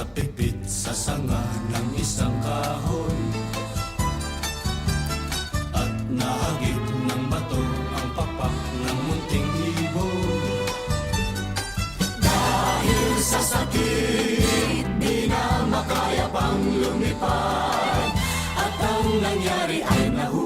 Nakapipit sa sanga ng isang kahoy. At naagip ng bato ang papak ng munting ibon. Dahil sa sakit, di na makaya pang lumipad. At ang nangyari ay nahu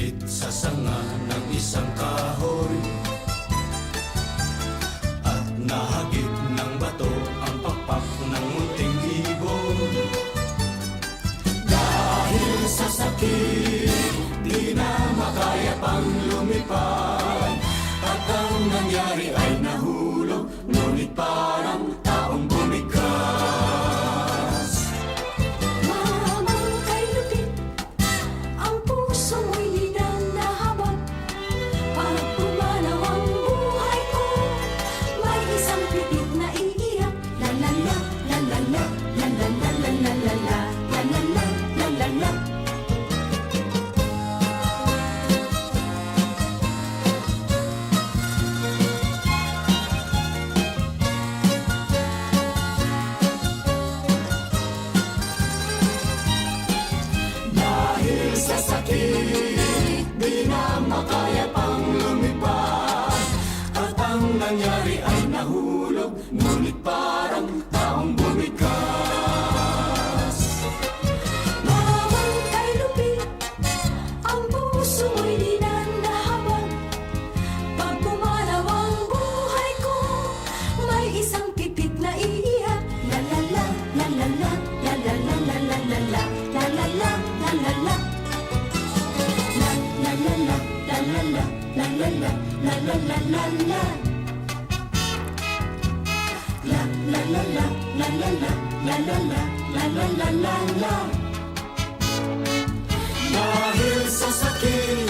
Nakabit sa sanga ng isang kahoy. At nahagip ng bato ang pakpak ng munting ibon. Dahil sa sakit kaya pang lumipad At ang nangyari ay nahulog Ngunit pa Mahir Sasaki